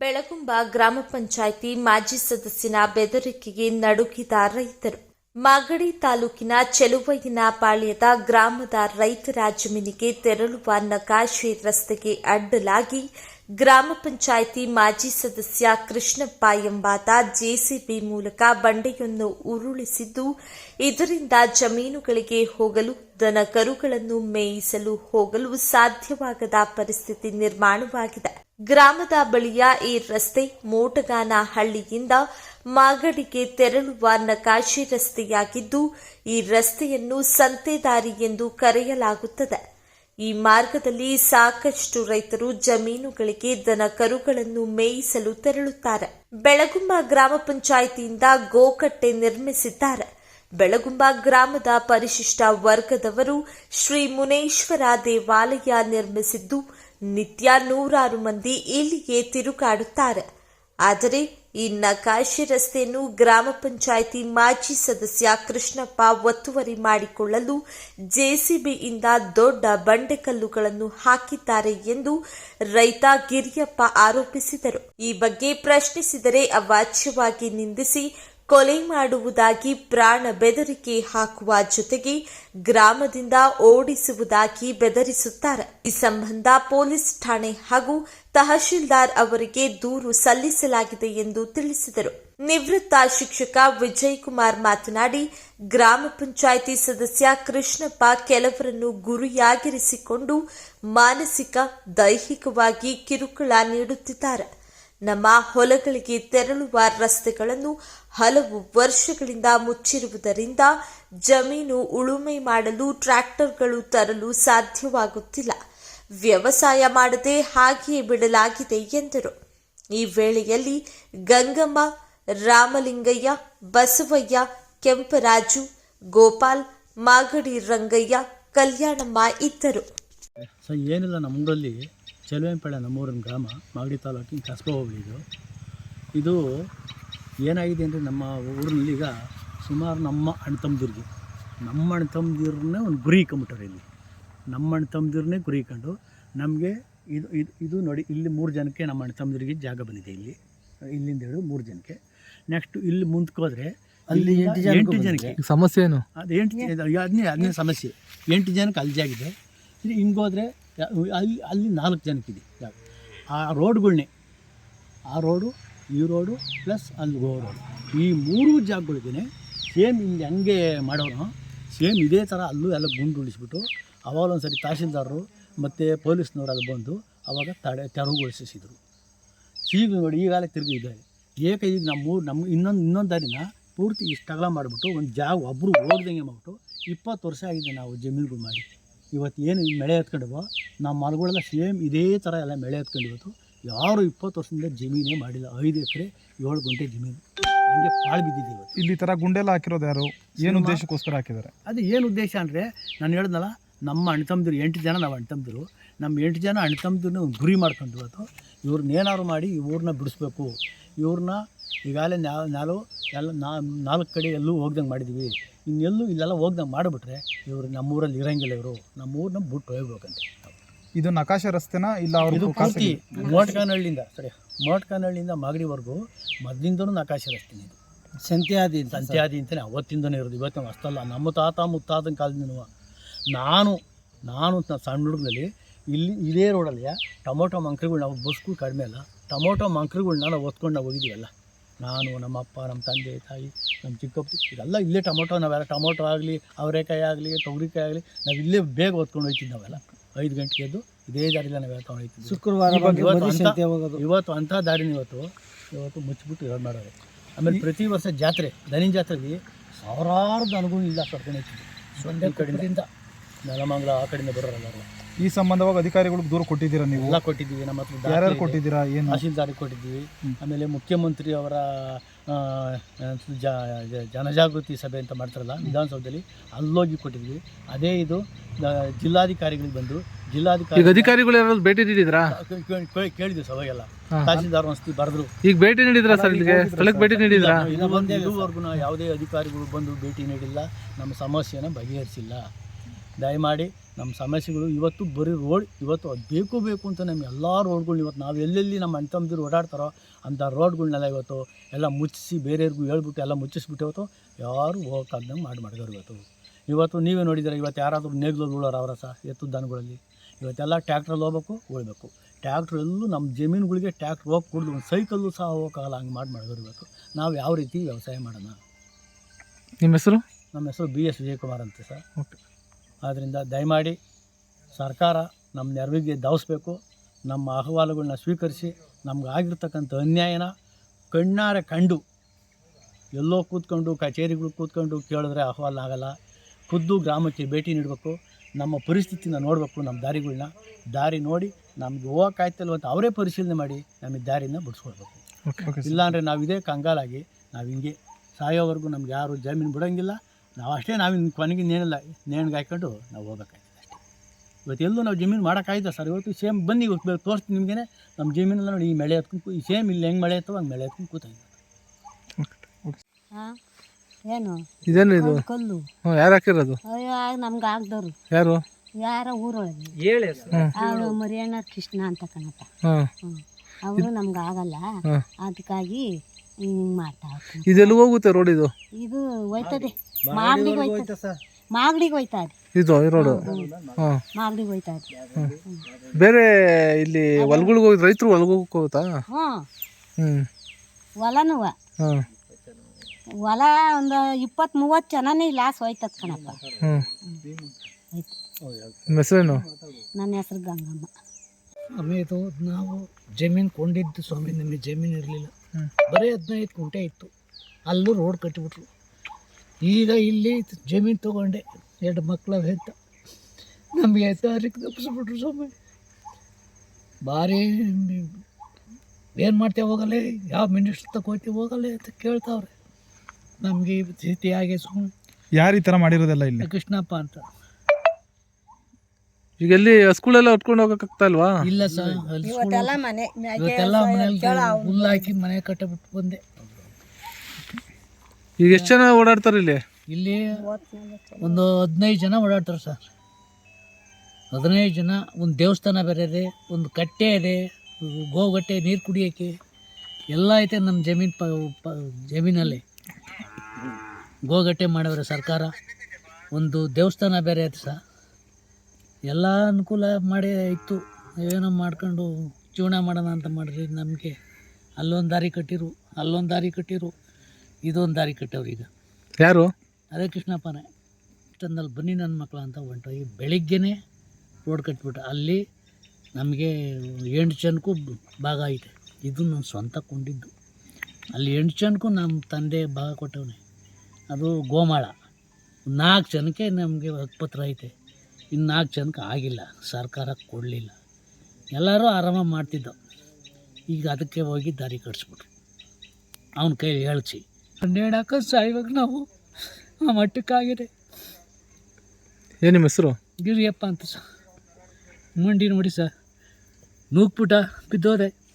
ಬೆಳಗುಂಬ ಗ್ರಾಮ ಪಂಚಾಯಿತಿ ಮಾಜಿ ಸದಸ್ಯನ ಬೆದರಿಕೆಗೆ ನಡುಗಿದ ರೈತರು. ಮಾಗಡಿ ತಾಲೂಕಿನ ಚೆಲುವಯ್ಯನ ಪಾಳ್ಯದ ಗ್ರಾಮದ ರೈತರ ಜಮೀನಿಗೆ ತೆರಳುವ ನಕಾಶೆ ರಸ್ತೆಗೆ ಅಡ್ಡಲಾಗಿ ಗ್ರಾಮ ಪಂಚಾಯಿತಿ ಮಾಜಿ ಸದಸ್ಯ ಕೃಷ್ಣಪ್ಪ ಎಂಬಾತ ಜೆಸಿಬಿ ಮೂಲಕ ಬಂಡೆಯನ್ನು ಉರುಳಿಸಿದ್ದು, ಇದರಿಂದ ಜಮೀನುಗಳಿಗೆ ಹೋಗಲು ದನ ಕರುಗಳನ್ನು ಮೇಯಿಸಲು ಹೋಗಲು ಸಾಧ್ಯವಾಗದ ಪರಿಸ್ಥಿತಿ ನಿರ್ಮಾಣವಾಗಿದೆ. ಗ್ರಾಮದ ಬಳಿಯ ಈ ರಸ್ತೆ ಮೋಟಗಾನ ಹಳ್ಳಿಯಿಂದ ಮಾಗಡಿಗೆ ತೆರಳುವ ನಕಾಶಿ ರಸ್ತೆಯಾಗಿದ್ದು, ಈ ರಸ್ತೆಯನ್ನು ಸಂತೆದಾರಿ ಎಂದು ಕರೆಯಲಾಗುತ್ತದೆ. ಈ ಮಾರ್ಗದಲ್ಲಿ ಸಾಕಷ್ಟು ರೈತರು ಜಮೀನುಗಳಿಗೆ ದನ ಕರುಗಳನ್ನು ಮೇಯಿಸಲು ತೆರಳುತ್ತಾರೆ. ಬೆಳಗುಂಬ ಗ್ರಾಮ ಪಂಚಾಯಿತಿಯಿಂದ ಗೋಕಟ್ಟೆ ನಿರ್ಮಿಸಿದ್ದಾರೆ. ಬೆಳಗುಂಬ ಗ್ರಾಮದ ಪರಿಶಿಷ್ಟ ವರ್ಗದವರು ಶ್ರೀ ಮುನೇಶ್ವರ ದೇವಾಲಯ ನಿರ್ಮಿಸಿದ್ದು ನಿತ್ಯ ನೂರಾರು ಮಂದಿ ಇಲ್ಲಿಗೆ ತಿರುಗಾಡುತ್ತಾರೆ. ಆದರೆ ಈ ನಕಾಶಿ ರಸ್ತೆಯನ್ನು ಗ್ರಾಮ ಪಂಚಾಯಿತಿ ಮಾಜಿ ಸದಸ್ಯ ಕೃಷ್ಣಪ್ಪ ಒತ್ತುವರಿ ಮಾಡಿಕೊಳ್ಳಲು ಜೆಸಿಬಿಯಿಂದ ದೊಡ್ಡ ಬಂಡೆಕಲ್ಲುಗಳನ್ನು ಹಾಕಿದ್ದಾರೆ ಎಂದು ರೈತ ಗಿರಿಯಪ್ಪ ಆರೋಪಿಸಿದರು. ಈ ಬಗ್ಗೆ ಪ್ರಶ್ನಿಸಿದರೆ ಅವಾಚ್ಯವಾಗಿ ನಿಂದಿಸಿ ಕೊಲೆ ಮಾಡುವುದಾಗಿ ಪ್ರಾಣ ಬೆದರಿಕೆ ಹಾಕುವ ಜೊತೆಗೆ ಗ್ರಾಮದಿಂದ ಓಡಿಸುವುದಾಗಿ ಬೆದರಿಸುತ್ತಾರೆ. ಈ ಸಂಬಂಧ ಪೊಲೀಸ್ ಠಾಣೆ ಹಾಗೂ ತಹಶೀಲ್ದಾರ್ ಅವರಿಗೆ ದೂರು ಸಲ್ಲಿಸಲಾಗಿದೆ ಎಂದು ತಿಳಿಸಿದರು. ನಿವೃತ್ತ ಶಿಕ್ಷಕ ವಿಜಯ್ ಕುಮಾರ್ ಮಾತನಾಡಿ, ಗ್ರಾಮ ಪಂಚಾಯಿತಿ ಸದಸ್ಯ ಕೃಷ್ಣಪ್ಪ ಕೆಲವರನ್ನು ಗುರಿಯಾಗಿರಿಸಿಕೊಂಡು ಮಾನಸಿಕ, ದೈಹಿಕವಾಗಿ ಕಿರುಕುಳ ನೀಡುತ್ತಿದ್ದಾರೆ. ನಮ್ಮ ಹೊಲಗಳಿಗೆ ತೆರಳುವ ರಸ್ತೆಗಳನ್ನು ಹಲವು ವರ್ಷಗಳಿಂದ ಮುಚ್ಚಿರುವುದರಿಂದ ಜಮೀನು ಉಳುಮೆ ಮಾಡಲು ಟ್ರ್ಯಾಕ್ಟರ್ಗಳು ತರಲು ಸಾಧ್ಯವಾಗುತ್ತಿಲ್ಲ. ವ್ಯವಸಾಯ ಮಾಡದೆ ಹಾಗೆಯೇ ಬಿಡಲಾಗಿದೆ ಎಂದರು. ಈ ವೇಳೆಯಲ್ಲಿ ಗಂಗಮ್ಮ, ರಾಮಲಿಂಗಯ್ಯ, ಬಸವಯ್ಯ, ಕೆಂಪರಾಜು, ಗೋಪಾಲ್, ಮಾಗಡಿ ರಂಗಯ್ಯ, ಕಲ್ಯಾಣಮ್ಮ ಇದ್ದರು. ಏನಿಲ್ಲ ನಮ್ಮೂರಲ್ಲಿ ಚೆಲುವೆಂಪೇಳೆ ನಮ್ಮೂರಿನ ಗ್ರಾಮ ಮಾಗಡಿ ತಾಲೂಕಿನ ಕಸ್ಬಾ ಹೋಬಳಿ ಇದು. ಇದು ಏನಾಗಿದೆ ಅಂದರೆ ನಮ್ಮ ಊರಿನಲ್ಲಿ ಈಗ ಸುಮಾರು ನಮ್ಮ ಅಣ್ಣ ತಮ್ಮದಿರಿಗೆ ನಮ್ಮ ಅಣ್ಣ ತಮ್ಮದಿರನ್ನೇ ಒಂದು ಗುರಿ ಇಟ್ಕೊಂಬಿಟ್ಟಾರೆ ಇಲ್ಲಿ. ನಮ್ಮ ಅಣ್ಣ ತಮ್ಮದಿರನ್ನೇ ಗುರಿ ಇಕ್ಕೊಂಡು ನಮಗೆ ಇದು ಇದು ಇದು ನೋಡಿ ಇಲ್ಲಿ ಮೂರು ಜನಕ್ಕೆ ನಮ್ಮ ಅಣ್ಣ ತಮ್ಮದಿರಿಗೆ ಜಾಗ ಬಂದಿದೆ ಇಲ್ಲಿ. ಇಲ್ಲಿಂದ ಹೇಳಿ ಮೂರು ಜನಕ್ಕೆ. ನೆಕ್ಸ್ಟ್ ಇಲ್ಲಿ ಮುಂದಕ್ಕೆ ಹೋದರೆ ಅಲ್ಲಿ ಎಂಟು ಜನ ಎಂಟು ಜನಕ್ಕೆ. ಸಮಸ್ಯೆ ಏನು? ಅದು ಎಂಟು ಅದನ್ನೇ ಅದನ್ನೇ ಸಮಸ್ಯೆ. ಎಂಟು ಜನಕ್ಕೆ ಅಲ್ಲಿ ಜಾಗಿದೆ ಇಲ್ಲಿ ಹಿಂಗೋದ್ರೆ ಅಲ್ಲಿ ಅಲ್ಲಿ ನಾಲ್ಕು ಜನಕ್ಕಿದೆ. ಜಾಗ ಆ ರೋಡ್ಗಳನ್ನೇ ಆ ರೋಡು, ಈ ರೋಡು, ಪ್ಲಸ್ ಅಲ್ಲಿ ಗೋ ರೋಡು. ಈ ಮೂರು ಜಾಗಗಳಿಗೆ ಸೇಮ್ ಹಿಂಗೆ ಹಂಗೆ ಮಾಡೋರು. ಸೇಮ್ ಇದೇ ಥರ ಅಲ್ಲೂ ಎಲ್ಲ ಗುಂಡು ಉಳಿಸ್ಬಿಟ್ಟು, ಅವಾಗ ಒಂದು ಸರಿ ತಹಶೀಲ್ದಾರರು ಮತ್ತು ಪೊಲೀಸ್ನವ್ರು ಅಲ್ಲಿ ಬಂದು ಅವಾಗ ತಡೆ ತೆರವುಗೊಳಿಸಿದ್ರು ಈಗ ನೋಡಿ ಈಗಾಗಲೇ ತಿರುಗಿದ್ದಾರೆ ಏಕ ಈಗ ನಮ್ಮ ಊರು ನಮ್ಮ ಇನ್ನೊಂದು ಇನ್ನೊಂದು ದಾರಿನ ಪೂರ್ತಿ ಇಷ್ಟಗಳ ಮಾಡಿಬಿಟ್ಟು ಒಂದು ಜಾಗ ಒಬ್ಬರು ಓಡ್ದಂಗೆ ಮಾಡಿಬಿಟ್ಟು ಇಪ್ಪತ್ತು ವರ್ಷ ಆಗಿದೆ ನಾವು ಜಮೀನುಗಳು ಮಾಡಿ. ಇವತ್ತು ಏನು ಮಳೆ ಎತ್ಕೊಂಡವೋ ನಮ್ಮ ಮರಗಳೆಲ್ಲ ಸೇಮ್ ಇದೇ ಥರ ಎಲ್ಲ ಮಳೆ ಎತ್ಕೊಂಡಿವತ್ತು ಯಾರು ಇಪ್ಪತ್ತು ವರ್ಷದಿಂದ ಜಮೀನೇ ಮಾಡಿಲ್ಲ. ಐದು ಎಕರೆ ಏಳು ಗುಂಟೆ ಜಮೀನು. ಹಂಗೆ ಪಾಳು ಬಿದ್ದಿದೆ ಇವತ್ತು. ಇಲ್ಲಿ ಥರ ಗುಂಡೆಲ್ಲ ಹಾಕಿರೋದು ಯಾರು? ಏನು ಉದ್ದೇಶಕ್ಕೋಸ್ಕರ ಹಾಕಿದ್ದಾರೆ? ಅದು ಏನು ಉದ್ದೇಶ ಅಂದರೆ ನಾನು ಹೇಳ್ದಲ್ಲ ನಮ್ಮ ಅಣ್ಣ ತಮ್ಮದಿರು ಎಂಟು ಜನ ನಾವು ಅಣ್ಣ ತಮ್ಮದಿರು ನಮ್ಮ ಎಂಟು ಜನ ಅಣ್ಣ ತಮ್ಮದಿರನ್ನ ಗುರಿ ಮಾಡ್ಕೊಂಡು ಇವತ್ತು. ಇವ್ರನ್ನ ಏನಾದ್ರು ಮಾಡಿ ಇವ್ರನ್ನ ಬಿಡಿಸ್ಬೇಕು. ಇವ್ರನ್ನ ಈಗಾಗಲೇ ನಾವು ನಾವು ಎಲ್ಲ ನಾ ನಾಲ್ಕು ಕಡೆ ಎಲ್ಲೂ ಹೋಗ್ದಂಗೆ ಮಾಡಿದ್ವಿ ಇನ್ನೆಲ್ಲೂ ಇಲ್ಲೆಲ್ಲ ಹೋಗ್ದಂಗೆ ಮಾಡಿಬಿಟ್ರೆ ಇವರು ನಮ್ಮೂರಲ್ಲಿ ಇರೋಂಗಿಲ್ಲ ಇವರು. ನಮ್ಮೂರನ್ನ ಬಿಟ್ಟು ಹೋಗ್ಬೇಕಂತ. ಇದು ನಕಾಶ ರಸ್ತೆನ ಇಲ್ಲ ಇದು ಅವರು ಪೂರ್ತಿ ಮೋಟ್ಕಾನಹಳ್ಳಿಯಿಂದ ಸರಿ ಮೋಟ್ಕಾನಹಳ್ಳಿಯಿಂದ ಮಾಗಡಿವರೆಗೂ ಮೊದಲಿಂದನೂ ನಕಾಶ ರಸ್ತೆ ಇದು. ಸಂತ್ಯಾದಿ ಸಂತ್ಯಾದಿ ಅಂತಲೇ ಅವತ್ತಿಂದನೇ ಇರೋದು. ಇವತ್ತು ಅಷ್ಟಲ್ಲ ನಮ್ಮ ತಾತ ಮುತ್ತಾತನ ಕಾಲದಿಂದನೂ. ನಾನು ನಾನು ಸಣ್ಣ ಹುಡುಗನಲ್ಲಿ ಇಲ್ಲಿ ಇದೇ ರೋಡಲ್ಲಿ ಟೊಮೊಟೊ ಮಂಕ್ರಿಗಳು ನಾವು ಬಸ್ಗಳು ಕಡಿಮೆ ಅಲ್ಲ ಟೊಮೊಟೊ ಮಂಕ್ರಿಗಳ್ನ ನಾವು ಹೊತ್ಕೊಂಡು ನಾವು ಹೋಗಿದ್ದೀವಲ್ಲ. ನಾನು ನಮ್ಮಪ್ಪ ನಮ್ಮ ತಂದೆ ತಾಯಿ ನಮ್ಮ ಚಿಕ್ಕಪ್ಪ ಇದೆಲ್ಲ ಇಲ್ಲೇ ಟೊಮೊಟೊ ನಾವೆಲ್ಲ ಟೊಮೊಟೊ ಆಗಲಿ ಅವರೆಕಾಯಿ ಆಗಲಿ ತೊಗರಿಕಾಯಿ ಆಗಲಿ ನಾವು ಇಲ್ಲೇ ಬೇಗ ಹೊತ್ಕೊಂಡು ಹೋಗ್ತಿದ್ದು ನಾವೆಲ್ಲ. ಐದು ಗಂಟೆಗೆ ಎದ್ದು ಇದೇ ದಾರಿಲ್ಲ ನಾವು ತೊಗೊಂಡು ಶುಕ್ರವಾರ ಇವತ್ತು ಅಂಥ ದಾರಿನ ಇವತ್ತು. ಇವತ್ತು ಮುಚ್ಚಿಬಿಟ್ಟು ಇರೋದು ಮಾಡೋದು ಆಮೇಲೆ ಪ್ರತಿ ವರ್ಷ ಜಾತ್ರೆ ದನಿನ ಜಾತ್ರೆಯಲ್ಲಿ ಸಾವಿರಾರು ದನಗಳು ಇಲ್ಲ ಕರ್ಕೊಂಡು ಹೋಗ್ತಿದ್ವಿ ಸೊಂಡೆ ಕಡೆಯಿಂದ ನೆಲಮಂಗಲ ಆ ಕಡೆಯಿಂದ ಬರೋರಲ್ಲ. ಈ ಸಂಬಂಧವಾಗಿ ಅಧಿಕಾರಿಗಳಿಗೆ ದೂರ ಕೊಟ್ಟಿದ್ದೀರಾ ನೀವು? ಎಲ್ಲ ಕೊಟ್ಟಿದ್ದೀವಿ ನಮ್ಮ ಹತ್ರ ದಾಖಲೆ ಯಾರ್ಯಾರು ಇದೆ. ಕೊಟ್ಟಿದ್ದೀರಾ ಏನು? ತಹಶೀಲ್ದಾರಿಗೆ ಕೊಟ್ಟಿದ್ದೀವಿ. ಆಮೇಲೆ ಮುಖ್ಯಮಂತ್ರಿ ಅವರ ಆ, ಜ ಜ- ಜನಜಾಗೃತಿ ಸಭೆ ಅಂತ ಮಾಡ್ತಾರಲ್ಲ ವಿಧಾನಸೌಧದಲ್ಲಿ ಅಲ್ಲೋಗಿ ಕೊಟ್ಟಿದ್ವಿ ಅದೇ ಇದು ಜಿಲ್ಲಾಧಿಕಾರಿಗಳಿಗೆ ಬಂದು ಜಿಲ್ಲಾಧಿಕಾರಿ ಈಗ ಅಧಿಕಾರಿಗಳು ಯಾರು ಭೇಟಿ ನೀಡಿದ್ರಾ? ಕೇ- ಕೇ- ಕೇ- ಕೇಳಿದ್ವಿ ಸಭೆಗೆಲ್ಲ ಹಾ. ತಹಶೀಲ್ದಾರ್ ಒಂದ್ಸತಿ ಬರೆದ್ರು. ಈಗ ಭೇಟಿ ನೀಡಿದ್ರಾ ಸರ್ ಇಲ್ಲಿಗೆ? ಸ್ಥಳಕ್ಕೆ ಭೇಟಿ ನೀಡಿದ್ರಾ? ಇದು ಬಂದು ಇದುವರೆಗೂ ಯಾವುದೇ ಅಧಿಕಾರಿಗಳು ಬಂದು ಭೇಟಿ ನೀಡಿಲ್ಲ. ನಮ್ಮ ಸಮಸ್ಯೆನ ಬಗೆಹರಿಸಿಲ್ಲ. ದಯಮಾಡಿ ನಮ್ಮ ಸಮಸ್ಯೆಗಳು ಇವತ್ತು ಬರೀ ರೋಡ್ ಇವತ್ತು ಅದು ಬೇಕು ಬೇಕು ಅಂತ ನಮ್ಮ ಎಲ್ಲ ರೋಡ್ಗಳ್ನ ಇವತ್ತು ನಾವು ಎಲ್ಲೆಲ್ಲಿ ನಮ್ಮ ಅಣ್ಣ ತಮ್ಮದಿರು ಓಡಾಡ್ತಾರೋ ಅಂಥ ರೋಡ್ಗಳನ್ನೆಲ್ಲ ಇವತ್ತು ಎಲ್ಲ ಮುಚ್ಚಿಸಿ ಬೇರೆಯವ್ರಿಗೂ ಹೇಳ್ಬಿಟ್ಟು ಎಲ್ಲ ಮುಚ್ಚಿಸ್ಬಿಟ್ಟು ಇವತ್ತು ಯಾರು ಹೋಗೋಕ್ಕಾಗ್ದಂಗೆ ಮಾಡಿ ಮಾಡಿದವ್ರು ಇವತ್ತು. ಇವತ್ತು ನೀವೇ ನೋಡಿದ್ದೀರ ಇವತ್ತು ಯಾರಾದರೂ ನೇಗ್ಲಲ್ಲಿ ಉಳೋರು ಅವರ ಸಹ ಎತ್ತು ದನಗಳಲ್ಲಿ. ಇವತ್ತೆಲ್ಲ ಟ್ಯಾಕ್ಟ್ರಲ್ಲಿ ಹೋಗ್ಬೇಕು ಉಳ್ಬೇಕು. ಟ್ಯಾಕ್ಟ್ರ್ ಎಲ್ಲೂ ನಮ್ಮ ಜಮೀನುಗಳಿಗೆ ಟ್ಯಾಕ್ಟ್ರ್ ಹೋಗಿ ಕುಡಿದು ಒಂದು ಸೈಕಲ್ಲು ಸಹ ಹೋಗೋಕ್ಕಾಗಲ್ಲ ಹಂಗೆ ಮಾಡಿ ಮಾಡಿದ್ರು ಇವತ್ತು. ನಾವು ಯಾವ ರೀತಿ ವ್ಯವಸಾಯ ಮಾಡೋಣ? ನಿಮ್ಮ ಹೆಸರು? ನಮ್ಮ ಹೆಸರು ಬಿ ಎಸ್ ವಿಜಯಕುಮಾರ್ ಅಂತ ಸರ್. ಓಕೆ. ಆದ್ದರಿಂದ ದಯಮಾಡಿ ಸರ್ಕಾರ ನಮ್ಮ ನೆರವಿಗೆ ಧಾವಿಸ್ಬೇಕು ನಮ್ಮ ಅಹವಾಲುಗಳನ್ನ ಸ್ವೀಕರಿಸಿ ನಮ್ಗೆ ಆಗಿರ್ತಕ್ಕಂಥ ಅನ್ಯಾಯನ ಕಣ್ಣಾರೆ ಕಂಡು ಎಲ್ಲೋ ಕೂತ್ಕೊಂಡು ಕಚೇರಿಗಳು ಕೂತ್ಕೊಂಡು ಕೇಳಿದ್ರೆ ಅಹವಾಲು ಆಗಲ್ಲ ಖುದ್ದು ಗ್ರಾಮಕ್ಕೆ ಭೇಟಿ ನೀಡಬೇಕು ನಮ್ಮ ಪರಿಸ್ಥಿತಿನ ನೋಡಬೇಕು ನಮ್ಮ ದಾರಿಗಳನ್ನ ದಾರಿ ನೋಡಿ ನಮಗೆ ಹೋಗೋಕ್ಕಾಯ್ತಲ್ವ ಅಂತ ಅವರೇ ಪರಿಶೀಲನೆ ಮಾಡಿ ನಮಗೆ ದಾರಿನ ಬಿಡಿಸ್ಕೊಡ್ಬೇಕು. ಸರ್ ಇಲ್ಲಾಂದರೆ ನಾವು ಇದೇ ಕಂಗಾಲಾಗಿ ನಾವು ಹಿಂಗೆ ಸಾಯೋವರೆಗೂ ನಮ್ಗೆ ಯಾರು ಜಮೀನು ಬಿಡೋಂಗಿಲ್ಲ ನಾವು ಅಷ್ಟೇ ನಾವಿನ್ನು ಕೊನೆಗೆ ನೇಣಿಲ್ಲ ನೇಣಿಗೆ ಹಾಕ್ಕೊಂಡು ನಾವು ಹೋಗ್ಬೇಕಾಯ್ತದೆ ಅಷ್ಟೇ. ಇವತ್ತು ಎಲ್ಲೂ ನಾವು ಜಮೀನು ಮಾಡೋಕ್ಕಾಯ್ತು ಸರ್. ಇವತ್ತು ಸೇಮ್ ಬನ್ನಿ ಇವತ್ತು ತೋರಿಸ್ತೀನಿ ನಿಮಗೆ ನಮ್ಮ ಜಮೀನಲ್ಲ ನೋಡಿ ಈ ಮಳೆ ಹತ್ಕೊಂಡು ಈ ಸೇಮ್ ಇಲ್ಲಿ ಹೆಂಗೆ ಮಳೆ ಆಯ್ತವ ಹಂಗೆ ಮಳೆ ಹತ್ಕೊಂಡು ಕೂತ ಹಾಂ? ಏನು? ಇದೇನು ಇದು? ಕಲ್ಲು. ಹ್ಞೂ ಯಾರು ಹಾಕಿರೋದು? ಅಯ್ಯೋ ನಮ್ಗೆ ಆಗ್ದವ್ರು ಯಾರು? ಯಾರ ಊರೊಳಗೆ. ಅವಳು ಮರಿಯಣ್ಣ ಕೃಷ್ಣ ಅಂತ ಕಣಪ್ಪ. ಅವರು ನಮ್ಗೆ ಆಗಲ್ಲ. ಅದಕ್ಕಾಗಿ ಹಿಂಗೆ ಮಾಡ್ತಾ ಇದೆಲ್ಲ ಇದೆಲ್ಲಿ ಹೋಗುತ್ತೆ ರೋಡ್ ಇದು? ಇದು ಹೋಯ್ತದೆ. ಮಾಗಡಿಗೆ ಹೋಯ್ತದೆ. ಮಾಗಡಿಗೆ ಹೋಯ್ತಾ ಇದೆ ರೋಡು. ಹಾಂ ಮಾಗಡಿಗೆ ಹೋಯ್ತಾ ಇದೆ ಬೇರೆ ಇಲ್ಲಿ ಹೊಲ್ಗಳ್ಗೆ ಹೋಗಿ ರೈತರು ಹೊಲ್ಗೋಗಕ್ಕೆ ಹೋಗುತ್ತಾ? ಹ್ಞೂ. ಹ್ಞೂ ಹೊಲನೂ. ಹಾಂ ಹೊಲ ಒಂದು ಇಪ್ಪತ್ತು ಮೂವತ್ತು ಜನನೇ ಲಾಸ್ ಹೋಯ್ತದ ಕಣಪ್ಪ. ಹ್ಞೂ ಹೋಯ್ತು ನಿಮ್ಮ ಹೆಸರೇನು? ನನ್ನ ಹೆಸರು ಗಂಗಮ್ಮ. ಅಮೇದು ನಾವು ಜಮೀನು ಕೊಂಡಿದ್ದು ಸ್ವಾಮಿ ನಮಗೆ ಜಮೀನು ಇರಲಿಲ್ಲ. ಬರೀ ಹದಿನೈದು ಕುಂಟೆ ಇತ್ತು. ಅಲ್ಲೂ ರೋಡ್ ಕಟ್ಟಿಬಿಟ್ರು. ಈಗ ಇಲ್ಲಿ ಜಮೀನು ತೊಗೊಂಡೆ. ಎರಡು ಮಕ್ಕಳ ಹೆತ್ತ ನಮಗೆ ತಾರೀಕು ತಪ್ಪಿಸ್ಬಿಟ್ರು ಸ್ವಾಮಿ. ಭಾರಿ ಏನು ಮಾಡ್ತೇವೆ ಹೋಗಲೇ? ಯಾವ ಮಿನಿಸ್ಟ್ರ್ ತಗೋತೀವಿ ಹೋಗಲೇ ಅಂತ ಕೇಳ್ತಾವ್ರೆ. ನಮಗೆ ಈ ಸ್ಥಿತಿ ಆಗಿ ಸ್ವಾಮಿ. ಯಾರು ಈ ಥರ ಮಾಡಿರೋದಿಲ್ಲ ಇಲ್ಲಿ? ಕೃಷ್ಣಪ್ಪ ಅಂತ. ಈಗ ಎಲ್ಲಿ ಸ್ಕೂಲೆಲ್ಲ ಉಟ್ಕೊಂಡು ಹೋಗಕ್ಕಾಗ್ತಾ ಇಲ್ವಾ? ಇಲ್ಲ ಸರ್ ಇವತ್ತೆಲ್ಲ ಮನೆ ಇವತ್ತೆಲ್ಲ ಮನೇಲಿ ಹುಲ್ಲು ಹಾಕಿ ಮನೆ ಕಟ್ಟಬಿಟ್ಟು ಬಂದೆ. ಈಗ ಎಷ್ಟು ಜನ ಓಡಾಡ್ತಾರೆ ಇಲ್ಲಿ? ಇಲ್ಲಿ ಒಂದು ಹದಿನೈದು ಜನ ಓಡಾಡ್ತಾರೆ ಸರ್. ಹದಿನೈದು ಜನ, ಒಂದು ದೇವಸ್ಥಾನ ಬೇರೆ ಇದೆ, ಒಂದು ಕಟ್ಟೆ ಇದೆ, ಗೋಗಟ್ಟೆ, ನೀರು ಕುಡಿಯೋಕ್ಕೆ ಎಲ್ಲ ಐತೆ ನಮ್ಮ ಜಮೀನು ಪ ಪ, ಜಮೀನಲ್ಲಿ. ಗೋಗಟ್ಟೆ ಮಾಡವ್ರೆ ಸರ್ಕಾರ. ಒಂದು ದೇವಸ್ಥಾನ ಬೇರೆ ಐತೆ ಸರ್. ಎಲ್ಲ ಅನುಕೂಲ ಮಾಡಿ ಇತ್ತು. ಏನೋ ಮಾಡ್ಕೊಂಡು ಜೀವನ ಮಾಡೋಣ ಅಂತ ಮಾಡ್ರಿ ನಮಗೆ. ಅಲ್ಲೊಂದು ದಾರಿ ಕಟ್ಟಿರು, ಅಲ್ಲೊಂದು ದಾರಿ ಕಟ್ಟಿರು. ಇದೊಂದು ದಾರಿ ಕಟ್ಟವ್ರು ಈಗ. ಯಾರು? ಅದೇ ಕೃಷ್ಣಪ್ಪನೇ ಇಷ್ಟೊಂದಲ್ಲಿ ಬನ್ನಿ ನನ್ನ ಮಕ್ಕಳು ಅಂತ ಹೊಂಟು. ಈ ಬೆಳಿಗ್ಗೆನೇ ರೋಡ್ ಕಟ್ಬಿಟ್ಟು ಅಲ್ಲಿ ನಮಗೆ ಎಂಟು ಜನಕ್ಕೂ ಭಾಗ ಐತೆ. ಇದು ನಾನು ಸ್ವಂತ ಕೊಂಡಿದ್ದು. ಅಲ್ಲಿ ಎಂಟು ಜನಕ್ಕೂ ನಮ್ಮ ತಂದೆ ಭಾಗ ಕೊಟ್ಟವನೇ. ಅದು ಗೋಮಾಳ. ನಾಲ್ಕು ಜನಕ್ಕೆ ನಮಗೆ ಹಕ್ಕುಪತ್ರ ಐತೆ. ಇನ್ನು ನಾಲ್ಕು ಜನಕ್ಕೆ ಆಗಿಲ್ಲ. ಸರ್ಕಾರ ಕೊಡಲಿಲ್ಲ. ಎಲ್ಲರೂ ಆರಾಮಾಗಿ ಮಾಡ್ತಿದ್ದೋ ಈಗ ಅದಕ್ಕೆ ಹೋಗಿ ದಾರಿ ಕಟ್ಸ್ಬಿಟ್ರು. ಅವನ ಕೈ ಹೇಳ್ಸಿ. ನೇಣಾಕ ಸಾಯ್ವಾಗ ನಾವು ಆ ಮಟ್ಟಕ್ಕಾಗಿದೆ. ಏನು ನಿಮ್ಮ ಹೆಸರು? ಗಿರಿಯಪ್ಪ ಅಂತ ಸರ್. ಮಂಡಿ ನೋಡಿ ಸರ್. ನೂಕ್ಬಿಟ್ಟ ಬಿದ್ದೋದೆ.